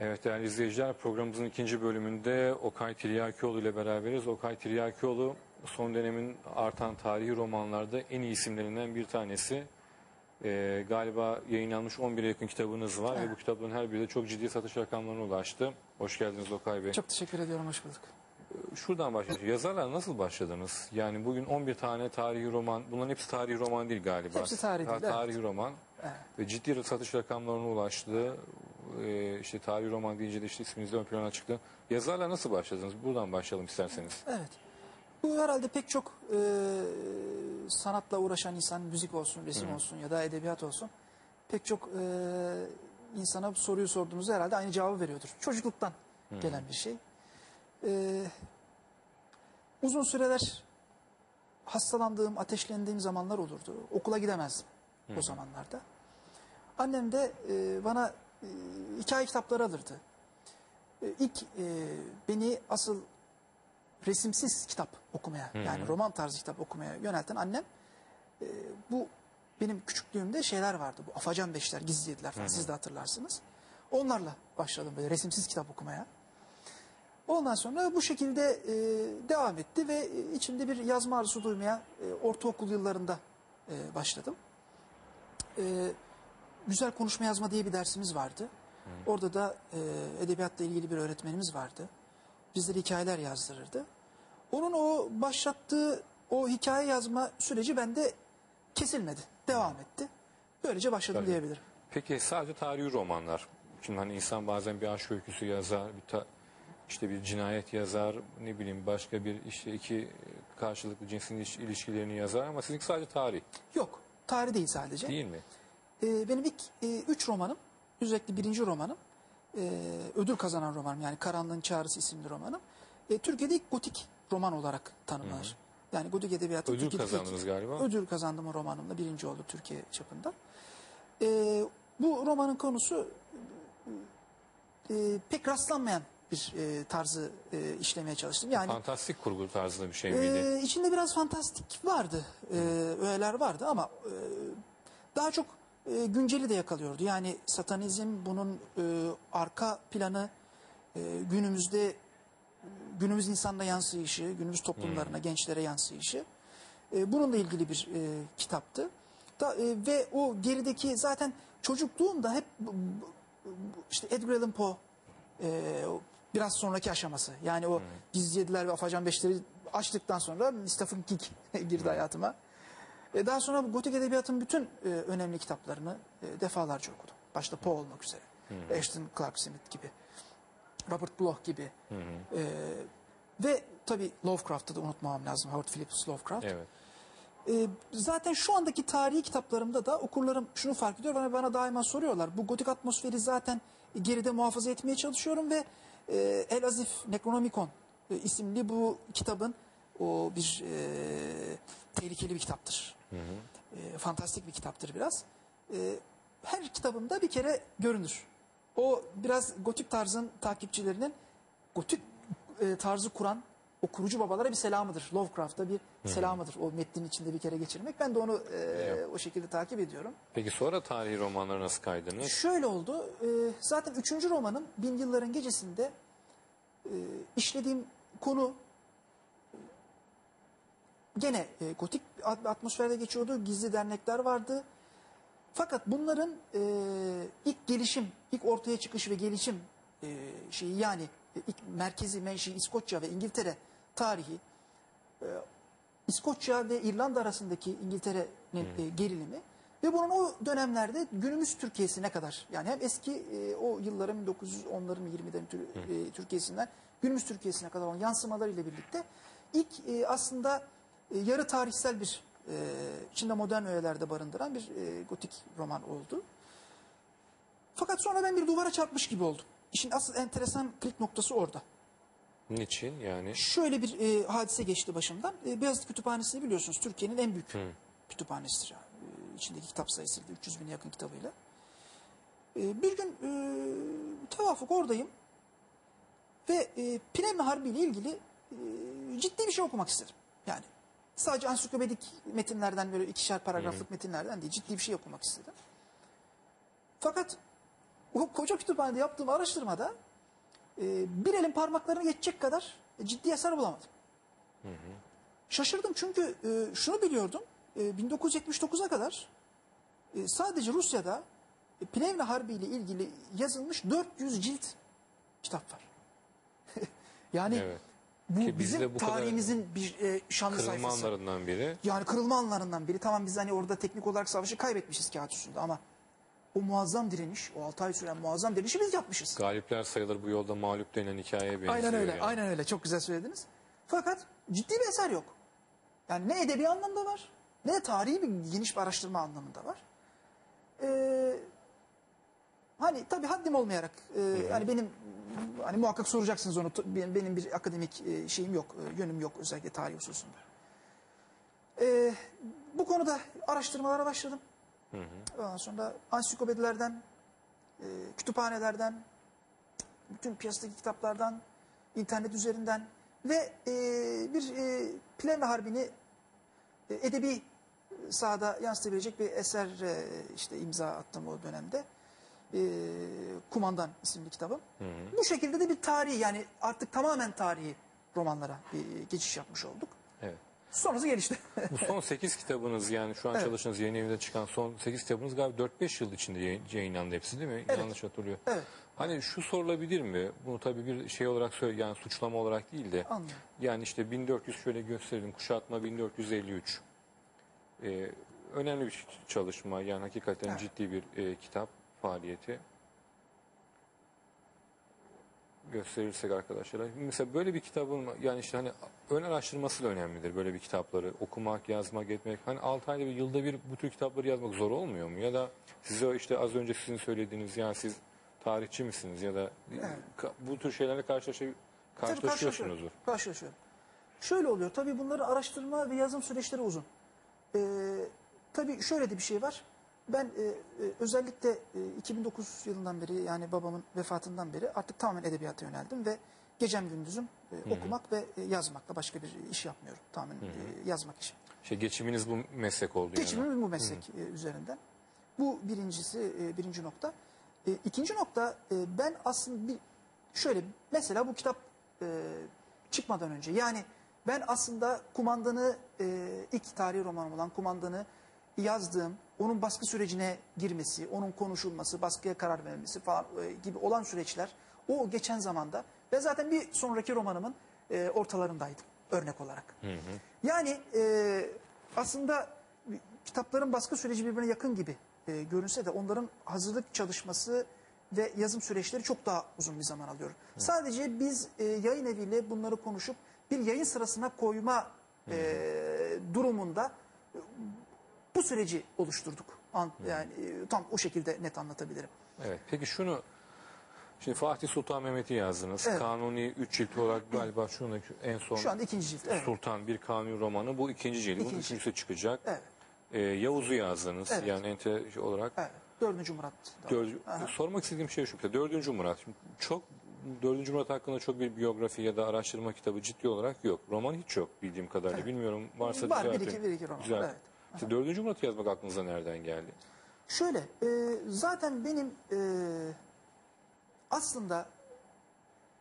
Evet değerli izleyiciler programımızın ikinci bölümünde Okay Tiryakioğlu ile beraberiz. Okay Tiryakioğlu son dönemin artan tarihi romanlarda en iyi isimlerinden bir tanesi. Ee, galiba yayınlanmış 11'e yakın kitabınız var ve bu kitapların her biri de çok ciddi satış rakamlarına ulaştı. Hoş geldiniz Okay Bey. Çok teşekkür ediyorum, hoş bulduk. Şuradan başlayalım. Yazarlar nasıl başladınız? Yani bugün 11 tane tarihi roman, bunların hepsi tarihi roman değil galiba. Hepsi tarihi Ta- değil, evet. Tarihi roman Evet. ve ciddi satış rakamlarına ulaştı. Ee, işte tarihi roman deyince de işte isminiz de ön plana çıktı. Yazarlar nasıl başladınız? Buradan başlayalım isterseniz. Evet. Bu herhalde pek çok e, sanatla uğraşan insan, müzik olsun, resim olsun ya da edebiyat olsun, pek çok e, insana bu soruyu sorduğunuzda herhalde aynı cevabı veriyordur. Çocukluktan gelen bir şey. E, uzun süreler hastalandığım, ateşlendiğim zamanlar olurdu. Okula gidemezdim o zamanlarda. Annem de e, bana e, hikaye kitapları alırdı. E, ilk e, beni asıl resimsiz kitap okumaya yani roman tarzı kitap okumaya yönelten annem e, bu benim küçüklüğümde şeyler vardı bu Afacan Beşler, Gizli Yediler falan siz de hatırlarsınız. Onlarla başladım böyle resimsiz kitap okumaya. Ondan sonra bu şekilde e, devam etti ve e, içimde bir yazma arzusu duymaya e, ortaokul yıllarında e, başladım. E, güzel konuşma yazma diye bir dersimiz vardı. Orada da e, edebiyatla ilgili bir öğretmenimiz vardı. Bizlere hikayeler yazdırırdı. Onun o başlattığı o hikaye yazma süreci bende kesilmedi. Devam etti. Böylece başladım Tabii. diyebilirim. Peki sadece tarihi romanlar. Şimdi hani insan bazen bir aşk öyküsü yazar, bir ta- işte bir cinayet yazar, ne bileyim başka bir işte iki karşılıklı cinsin iliş- ilişkilerini yazar ama sizinki sadece tarih Yok. Tarih değil sadece. değil mi? Ee, benim ilk e, üç romanım, özellikle birinci romanım, e, ödül kazanan romanım yani Karanlığın Çağrısı isimli romanım. E, Türkiye'de ilk gotik roman olarak tanımlanır. Yani gotik edebiyatı Ödül Türkiye'deki ilk- kazandınız galiba. Ödül kazandım o romanımla, birinci oldu Türkiye çapında. E, bu romanın konusu e, pek rastlanmayan bir e, tarzı e, işlemeye çalıştım. Yani Fantastik kurgu tarzında bir şey miydi? ee, içinde biraz fantastik vardı, e, öğeler vardı ama e, daha çok e, günceli de yakalıyordu. Yani satanizm bunun e, arka planı e, günümüzde günümüz insanına yansıyışı, günümüz toplumlarına, gençlere yansıyışı. E, bununla ilgili bir e, kitaptı. Da, e, ve o gerideki zaten çocukluğumda hep işte Edgar Allan Poe e, biraz sonraki aşaması. Yani o Gizli Yediler ve Afacan Beşleri açtıktan sonra Stephen King girdi hayatıma. E, daha sonra bu gotik edebiyatın bütün e, önemli kitaplarını e, defalarca okudum. Başta Poe olmak üzere. Ashton Clark Smith gibi. Robert Bloch gibi. E, ve tabii Lovecraft'ı da unutmamam lazım. Howard Phillips Lovecraft. Evet. E, zaten şu andaki tarihi kitaplarımda da okurlarım şunu fark ediyor ve bana daima soruyorlar. Bu gotik atmosferi zaten geride muhafaza etmeye çalışıyorum ve e, El Azif Necronomicon e, isimli bu kitabın o bir e, tehlikeli bir kitaptır. E, fantastik bir kitaptır biraz. E, her kitabımda bir kere görünür. O biraz gotik tarzın takipçilerinin gotik e, tarzı kuran o kurucu babalara bir selamıdır. Lovecraft'ta bir selamıdır. O metnin içinde bir kere geçirmek. Ben de onu e, o şekilde takip ediyorum. Peki sonra tarihi romanlara nasıl kaydınız? Şöyle oldu. e, zaten üçüncü romanım Bin Yılların Gecesi'nde e, işlediğim konu gene e, gotik at- atmosferde geçiyordu. Gizli dernekler vardı. Fakat bunların e, ilk gelişim, ilk ortaya çıkış ve gelişim e, şeyi yani e, ilk merkezi menşei İskoçya ve İngiltere tarihi e, İskoçya ve İrlanda arasındaki İngiltere'nin e, gerilimi ve bunun o dönemlerde günümüz Türkiye'sine kadar yani hem eski e, o yılların 1910'ların 20'lerin Tür- e, Türkiye'sinden günümüz Türkiye'sine kadar olan yansımalarıyla birlikte ilk e, aslında e, yarı tarihsel bir e, içinde modern öğelerde barındıran bir e, gotik roman oldu. Fakat sonra ben bir duvara çarpmış gibi oldum. İşin asıl enteresan klik noktası orada. Niçin yani? Şöyle bir e, hadise geçti başımdan. E, Beyazıt Kütüphanesi'ni biliyorsunuz Türkiye'nin en büyük kütüphanesidir. Yani. E, içindeki kitap sayısı 300 bine yakın kitabıyla. E, bir gün e, tevafuk oradayım. Ve e, Plevne Harbi ile ilgili e, ciddi bir şey okumak istedim. Yani sadece ansiklopedik metinlerden böyle ikişer paragraflık metinlerden değil ciddi bir şey okumak istedim. Fakat o koca kütüphanede yaptığım araştırmada e, bir elin parmaklarını geçecek kadar ciddi eser bulamadım. Şaşırdım çünkü e, şunu biliyordum. E, 1979'a kadar e, sadece Rusya'da e, Plevne Harbi ile ilgili yazılmış 400 cilt kitap var. yani Evet. Bu Ki bizde bizim bu kadar tarihimizin bir e, şanlı Kırılma sayfası. anlarından biri. Yani kırılma anlarından biri. Tamam biz hani orada teknik olarak savaşı kaybetmişiz kağıt üstünde ama o muazzam direniş, o 6 ay süren muazzam direnişi biz yapmışız. Galipler sayılır bu yolda mağlup denen hikayeye benziyor. Aynen öyle, yani. aynen öyle. Çok güzel söylediniz. Fakat ciddi bir eser yok. Yani ne edebi anlamda var, ne de tarihi bir geniş bir araştırma anlamında var. Ee, hani tabii haddim olmayarak, e, hani benim hani muhakkak soracaksınız onu. Benim, benim bir akademik e, şeyim yok, e, yönüm yok özellikle tarih hususunda. Ee, bu konuda araştırmalara başladım. Ondan sonra ansiklopedilerden, e, kütüphanelerden, bütün piyasadaki kitaplardan, internet üzerinden ve e, bir e, Plevne Harbi'ni e, edebi sahada yansıtabilecek bir eser e, işte imza attım o dönemde. E, Kumandan isimli kitabım. Bu şekilde de bir tarihi yani artık tamamen tarihi romanlara bir geçiş yapmış olduk. Evet. Sonrası gelişti. Bu son 8 kitabınız yani şu an Evet. çalıştığınız yayın evinde çıkan son 8 kitabınız galiba 4-5 yıl içinde yayın- yayınlandı hepsi değil mi? Evet. Yanlış hatırlıyor. evet Hani şu sorulabilir mi? Bunu tabii bir şey olarak söyle yani suçlama olarak değil de. anlıyorum. Yani işte 1400 şöyle gösterelim. Kuşatma 1453. Ee, önemli bir çalışma. Yani hakikaten Evet. ciddi bir e, kitap faaliyeti. Gösterirsek arkadaşlara. Mesela böyle bir kitabın yani işte hani ön araştırması da önemlidir. Böyle bir kitapları okumak, yazmak, etmek. Hani 6 ayda bir yılda bir bu tür kitapları yazmak zor olmuyor mu? Ya da size işte az önce sizin söylediğiniz yani siz tarihçi misiniz ya da bu tür şeylerle karşılaşıyor, karşılaşıyorsunuzdur. Karşılaşıyorum. Şöyle oluyor. Tabii bunları araştırma ve yazım süreçleri uzun. Ee, tabii şöyle de bir şey var. Ben e, e, özellikle e, 2009 yılından beri yani babamın vefatından beri artık tamamen edebiyata yöneldim ve gecem gündüzüm e, okumak ve e, yazmakla başka bir iş yapmıyorum. Tamamen e, yazmak işi. Şey geçiminiz bu meslek oldu yani. Geçimimiz bu meslek e, üzerinden. Bu birincisi, e, birinci nokta. E, ikinci nokta, e, ben aslında bir şöyle mesela bu kitap e, çıkmadan önce yani ben aslında kumandanı e, ilk tarihi romanım olan kumandanı yazdığım, onun baskı sürecine girmesi, onun konuşulması, baskıya karar verilmesi falan e, gibi olan süreçler o geçen zamanda ve zaten bir sonraki romanımın e, ortalarındaydım örnek olarak. Yani e, aslında kitapların baskı süreci birbirine yakın gibi e, görünse de onların hazırlık çalışması ve yazım süreçleri çok daha uzun bir zaman alıyor. Sadece biz e, yayın eviyle bunları konuşup bir yayın sırasına koyma e, durumunda bu süreci oluşturduk. An, yani e, tam o şekilde net anlatabilirim. Evet. Peki şunu Şimdi Fatih Sultan Mehmet'i yazdınız. Evet. Kanuni 3 cilt olarak galiba şunu en son Şu anda ikinci cilt. Evet. Sultan bir kanuni romanı. Bu ikinci cildi. Bu İkinci. üçüncüsü çıkacak. Evet. Ee, Yavuz'u yazdınız. Evet. Yani ente olarak. evet. Dördüncü Murat. Dördü- sormak istediğim şey şu. Dördüncü Murat. Şimdi çok Dördüncü Murat hakkında çok bir biyografi ya da araştırma kitabı ciddi olarak yok. Roman hiç yok bildiğim kadarıyla. Bilmiyorum varsa Var, bir düzeltin. iki- bir iki roman, Düzeltin. evet. İşte Dördüncü Murat'ı yazmak aklınıza nereden geldi? Şöyle, e, zaten benim e, aslında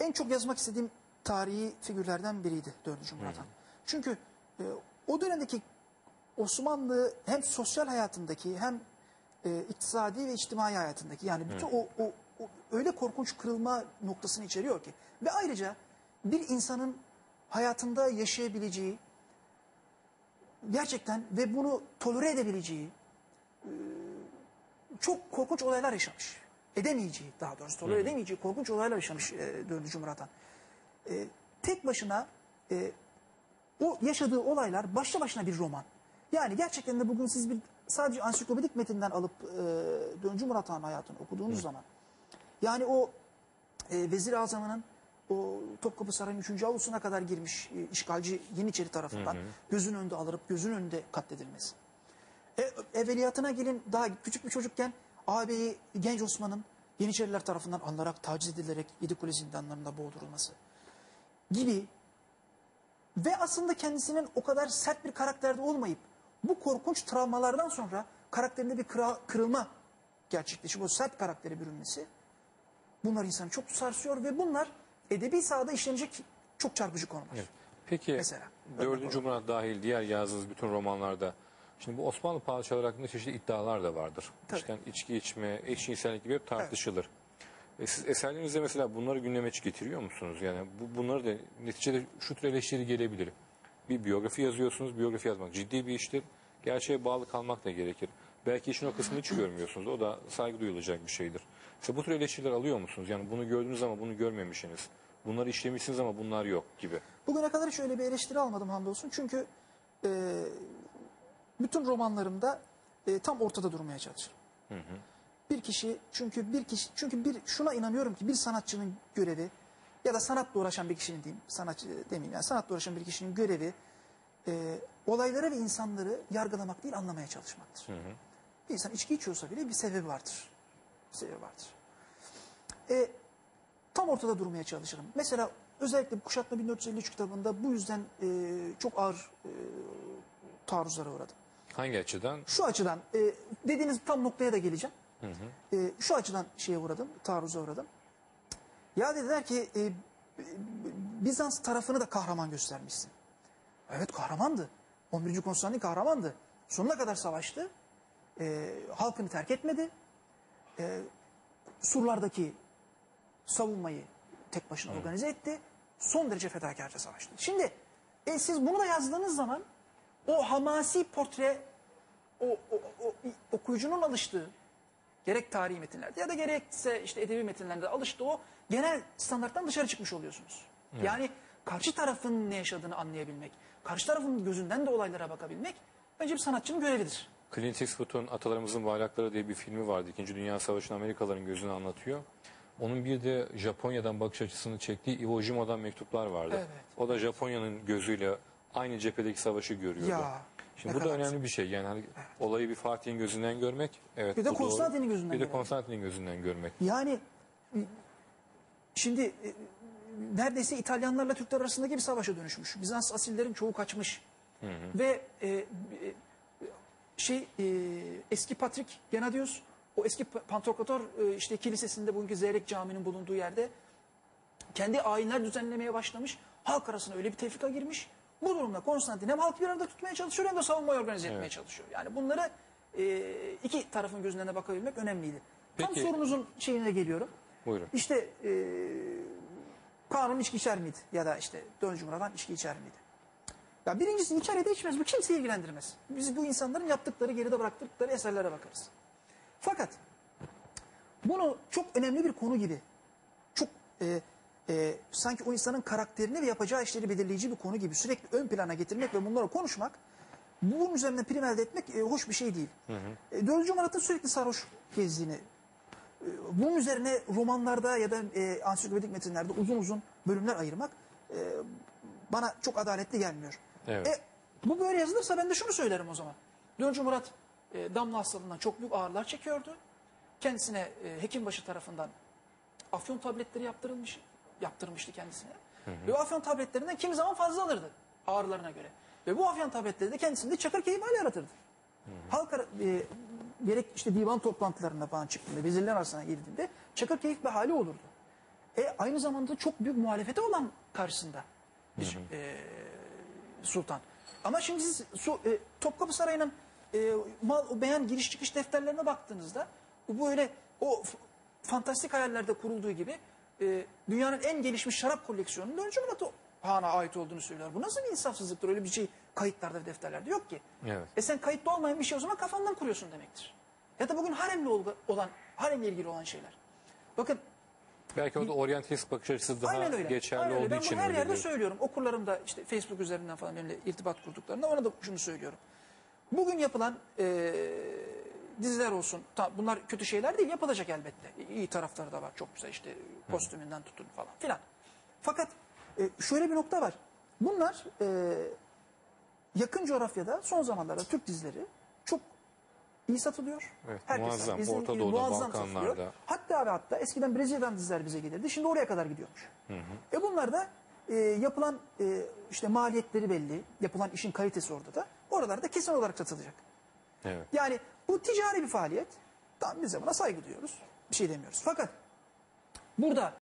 en çok yazmak istediğim tarihi figürlerden biriydi 4. Murat Han. Çünkü e, o dönemdeki Osmanlı hem sosyal hayatındaki hem e, iktisadi ve içtimai hayatındaki yani bütün o, o, o öyle korkunç kırılma noktasını içeriyor ki ve ayrıca bir insanın hayatında yaşayabileceği gerçekten ve bunu tolere edebileceği çok korkunç olaylar yaşamış. Edemeyeceği daha doğrusu tolere edemeyeceği korkunç olaylar yaşamış e, 4. Murat Han. E, tek başına e, o yaşadığı olaylar başlı başına bir roman. Yani gerçekten de bugün siz bir sadece ansiklopedik metinden alıp e, 4. Murat Han hayatını okuduğunuz zaman yani o e, Vezir Azam'ın o Topkapı Sarayı'nın 3. avlusuna kadar girmiş e, işgalci Yeniçeri tarafından gözün önünde alınıp gözün önünde katledilmesi. E, evveliyatına gelin daha küçük bir çocukken ağabeyi genç Osman'ın Yeniçeriler tarafından alınarak taciz edilerek Yedikule zindanlarında boğdurulması gibi ve aslında kendisinin o kadar sert bir karakterde olmayıp bu korkunç travmalardan sonra karakterinde bir kıra- kırılma gerçekleşip o sert karaktere bürünmesi bunlar insanı çok sarsıyor ve bunlar edebi sahada işlenecek çok çarpıcı konular. Evet. Peki Mesela. Dördüncü Murat dahil diğer yazdığınız bütün romanlarda şimdi bu Osmanlı padişahları hakkında çeşitli iddialar da vardır. Tabii. İşte içki içme, eşcinsellik gibi hep tartışılır. E siz eserlerinizde mesela bunları gündeme getiriyor musunuz? Yani bu, bunları da neticede şu tür eleştiri gelebilir. Bir biyografi yazıyorsunuz, biyografi yazmak ciddi bir iştir. Gerçeğe bağlı kalmak da gerekir. Belki işin o kısmını hiç görmüyorsunuz. O da saygı duyulacak bir şeydir. İşte bu tür eleştiriler alıyor musunuz? Yani bunu gördünüz ama bunu görmemişsiniz. Bunları işlemişsiniz ama bunlar yok gibi. Bugüne kadar hiç öyle bir eleştiri almadım hamdolsun. Çünkü e, bütün romanlarımda e, tam ortada durmaya çalışırım. Bir kişi çünkü bir kişi çünkü bir şuna inanıyorum ki bir sanatçının görevi ya da sanatla uğraşan bir kişinin diyeyim sanatçı demeyeyim yani sanatla uğraşan bir kişinin görevi e, olayları ve insanları yargılamak değil anlamaya çalışmaktır. Bir insan içki içiyorsa bile bir sebebi vardır. Bir sebebi vardır. E, tam ortada durmaya çalışırım. Mesela özellikle bu Kuşatma 1453 kitabında bu yüzden e, çok ağır e, taarruzlara uğradım. Hangi açıdan? Şu açıdan e, dediğiniz tam noktaya da geleceğim. E, şu açıdan şeye uğradım, taarruza uğradım. Ya dediler ki e, Bizans tarafını da kahraman göstermişsin. Evet kahramandı. 11. Konstantin kahramandı. Sonuna kadar savaştı. E, halkını terk etmedi. E, surlardaki savunmayı tek başına organize etti. Son derece fedakarca savaştı. Şimdi e, siz bunu da yazdığınız zaman o hamasi portre o, o, o- okuyucunun alıştığı gerek tarihi metinlerde ya da gerekse işte edebi metinlerde alıştığı o genel standarttan dışarı çıkmış oluyorsunuz. Yani karşı tarafın ne yaşadığını anlayabilmek, karşı tarafın gözünden de olaylara bakabilmek bence bir sanatçının görevidir. Clint Eastwood'un Atalarımızın Bayrakları diye bir filmi vardı. İkinci Dünya Savaşı'nın Amerikalıların gözünü anlatıyor. Onun bir de Japonya'dan bakış açısını çektiği Iwo Jima'dan mektuplar vardı. Evet. O da Japonya'nın gözüyle aynı cephedeki savaşı görüyordu. Ya, Şimdi bu da önemli bir şey. Yani hani olayı bir Fatih'in gözünden görmek. Evet. Bir de. Konstantin'in gözünden Bir de görmek. Konstantin'in gözünden görmek. Yani e, şimdi e, neredeyse İtalyanlarla Türkler arasındaki bir savaşa dönüşmüş. Bizans asillerin çoğu kaçmış. Ve e, e, şey e, eski Patrik Genadius o eski Pa- Pantokrator e, işte kilisesinde bugünkü Zeyrek Camii'nin bulunduğu yerde kendi ayinler düzenlemeye başlamış. Halk arasında öyle bir tefrika girmiş. Bu durumda Konstantin hem halkı bir arada tutmaya çalışıyor hem de savunmayı organize etmeye Evet. çalışıyor. Yani bunları e, iki tarafın gözünden de bakabilmek önemliydi. Tam Peki- sorunuzun şeyine geliyorum. Buyurun. İşte e, kanun içki içer miydi? Ya da işte Dördüncü Murat'tan içki içer miydi? Ya birincisi içer ya da içmez. Bu kimseyi ilgilendirmez. Biz bu insanların yaptıkları, geride bıraktıkları eserlere bakarız. Fakat bunu çok önemli bir konu gibi, çok e, e, sanki o insanın karakterini ve yapacağı işleri belirleyici bir konu gibi sürekli ön plana getirmek ve bunları konuşmak, bunun üzerinden prim elde etmek e, hoş bir şey değil. E, Dördüncü Murat'ın sürekli sarhoş gezdiğini, e, bunun üzerine romanlarda ya da e, ansiklopedik metinlerde uzun uzun bölümler ayırmak e, bana çok adaletli gelmiyor. Evet. E, bu böyle yazılırsa ben de şunu söylerim o zaman. Dördüncü Murat e, damla hastalığından çok büyük ağrılar çekiyordu. Kendisine e, hekimbaşı tarafından afyon tabletleri yaptırılmış, yaptırmıştı kendisine. Ve o afyon tabletlerinden kimi zaman fazla alırdı ağrılarına göre. Ve bu afyon tabletleri de kendisinde çakır keyif hali yaratırdı. Halk ara- e, gerek işte divan toplantılarına falan çıktığında, vezirler arasına girdiğinde çakır keyif bir hali olurdu. E, aynı zamanda çok büyük muhalefeti olan karşısında bir e, sultan. Ama şimdi siz su, e, Topkapı Sarayı'nın e, mal, o beyan giriş çıkış defterlerine baktığınızda bu böyle o fantastik hayallerde kurulduğu gibi e, dünyanın en gelişmiş şarap koleksiyonunun 4. Murat Han'a ait olduğunu söylüyor. Bu nasıl bir insafsızlıktır? Öyle bir şey kayıtlarda ve defterlerde yok ki. Evet. E sen kayıtlı olmayan bir şey o zaman kafandan kuruyorsun demektir. Ya da bugün haremle olan, haremle ilgili olan şeyler. Bakın Belki o da oryantalist bakış açısı daha Aynen öyle. geçerli Aynen öyle. olduğu ben için bunu her öyle yerde diyorum. söylüyorum. Okurlarım da işte Facebook üzerinden falan benimle irtibat kurduklarında ona da şunu söylüyorum. Bugün yapılan e, diziler olsun. Ta, bunlar kötü şeyler değil. Yapılacak elbette. İyi tarafları da var. Çok güzel işte kostümünden tutun falan filan. Fakat e, şöyle bir nokta var. Bunlar e, yakın coğrafyada son zamanlarda Türk dizileri çok iyi satılıyor. Evet, Herkes muazzam. bizim Orta gibi Doğu'da, muazzam Balkanlarda. satılıyor. Hatta ve hatta eskiden Brezilya'dan diziler bize gelirdi. Şimdi oraya kadar gidiyormuş. E bunlar da e, yapılan e, işte maliyetleri belli. Yapılan işin kalitesi orada da. Oralarda kesin olarak satılacak. Evet. Yani bu ticari bir faaliyet. Tamam biz de buna saygı duyuyoruz. Bir şey demiyoruz. Fakat burada